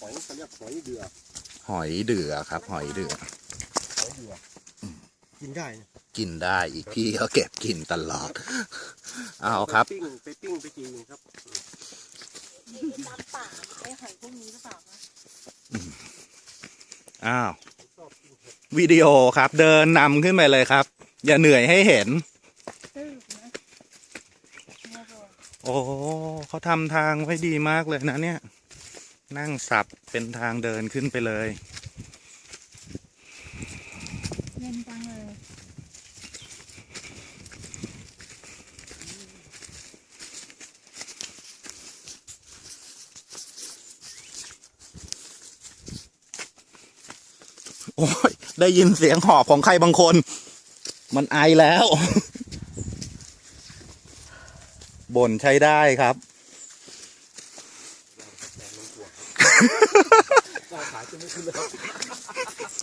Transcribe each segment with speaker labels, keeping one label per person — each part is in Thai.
Speaker 1: หอยเขาเรียกหอยเดือ
Speaker 2: หอยเดือครับ หอยเดือ
Speaker 1: หอยเดือกินได้นะ
Speaker 2: กินได้อีกพี่เขาเก็บกินตลอด เอาครับ
Speaker 1: ไปปิ้งไปปิ้งไปจีนครับ
Speaker 3: นี่ตามป่าไอ้หอยพวกนี้หรือเปล่าคะ
Speaker 2: อ้าววิดีโอครับ เดินนำขึ้นไปเลยครับ อย่าเหนื่อยให้เห็น
Speaker 3: ตื้อนะเนี่ยโดน
Speaker 2: โอ้เขาทำทางไว้ดีมากเลยนะเนี่ย นั่งสับเป็นทางเดินขึ้นไปเลย
Speaker 3: เย็นจังเลย
Speaker 2: โอ้ยได้ยินเสียงหอบของใครบางคน มันไอแล้ว บ่นใช้ได้ครับ
Speaker 1: เราขา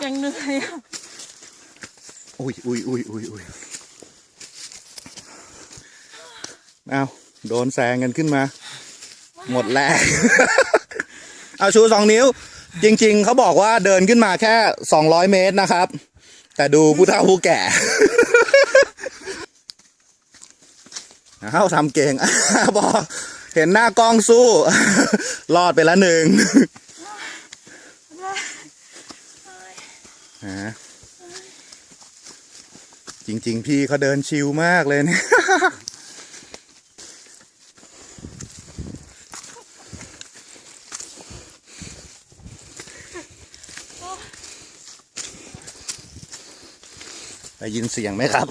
Speaker 1: ยั
Speaker 3: งเหนื่อยอะ
Speaker 2: อุ้ยอุ้ยอุ้ยอุ้ยอุ้ยเอาโดนแซงกันขึ้นมา หมดแรงเอาชูสองนิ้ว จริง ๆ เขาบอกว่าเดินขึ้นมาแค่สองร้อยเมตรนะครับ แต่ดูผู้เฒ่าผู้แก่เอาทำเก่งบอก เห็นหน้ากล้องสู้ รอดไปละหนึ่งฮะจริง ๆ พี่เขาเดินชิลมากเลยเนี่ยได้ยินเสียงไหมครับ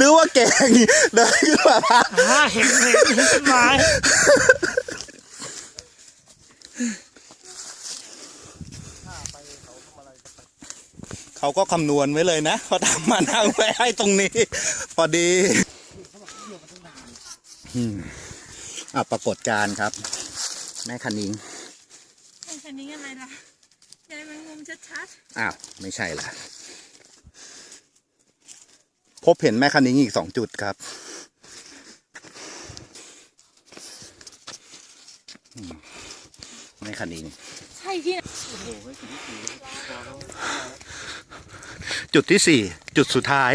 Speaker 2: นึกว่าเก่งเดินขึ้นมา
Speaker 4: อ่าเห็นเห็นเห็นต้นไม้
Speaker 2: เขาก็คำนวณไว้เลยนะเขาทำมานั่งไว้ให้ตรงนี้ พอดีอืมอะปรากฏการณ์ครับ แม่คันนิง
Speaker 3: ไอ้คันนี้อะไรล่ะยายแมงมุมชัด
Speaker 2: อ้าว ไม่ใช่ละ พบเห็นแม่คันนิ้งอีกสองจุดครับแม่คันนิ้ง
Speaker 3: ใช่ที่
Speaker 2: จุดที่สี่จุดสุดท้าย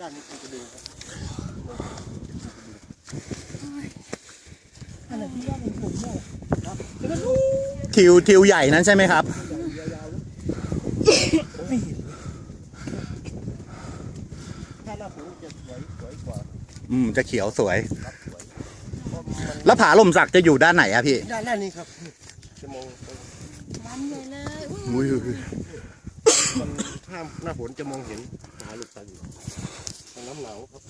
Speaker 1: ด้านนี้คุณจะดูครับ
Speaker 3: อะไร ที่ว่าเป็นผมเนี่ย
Speaker 2: ทิวทิวใหญ่นั้นใช่ไหมครับ
Speaker 1: ถ้าหน้าฝนจะสวยสวยกว่า
Speaker 2: อืม จะเขียวสวย
Speaker 1: ครับสวยเพราะมัน
Speaker 2: แล้วผาลมสักจะอยู่ด้านไหนอะพี่
Speaker 1: ด้านหน้านี้ครับจะมอง
Speaker 3: มันใหญ่เลยอุ้ย
Speaker 2: อุ้ยอุ้ยอุ้ย
Speaker 1: มันถ้าหน้าฝนจะมองเห็นหาลูกตาอยู่มันน้ำหนาวครับ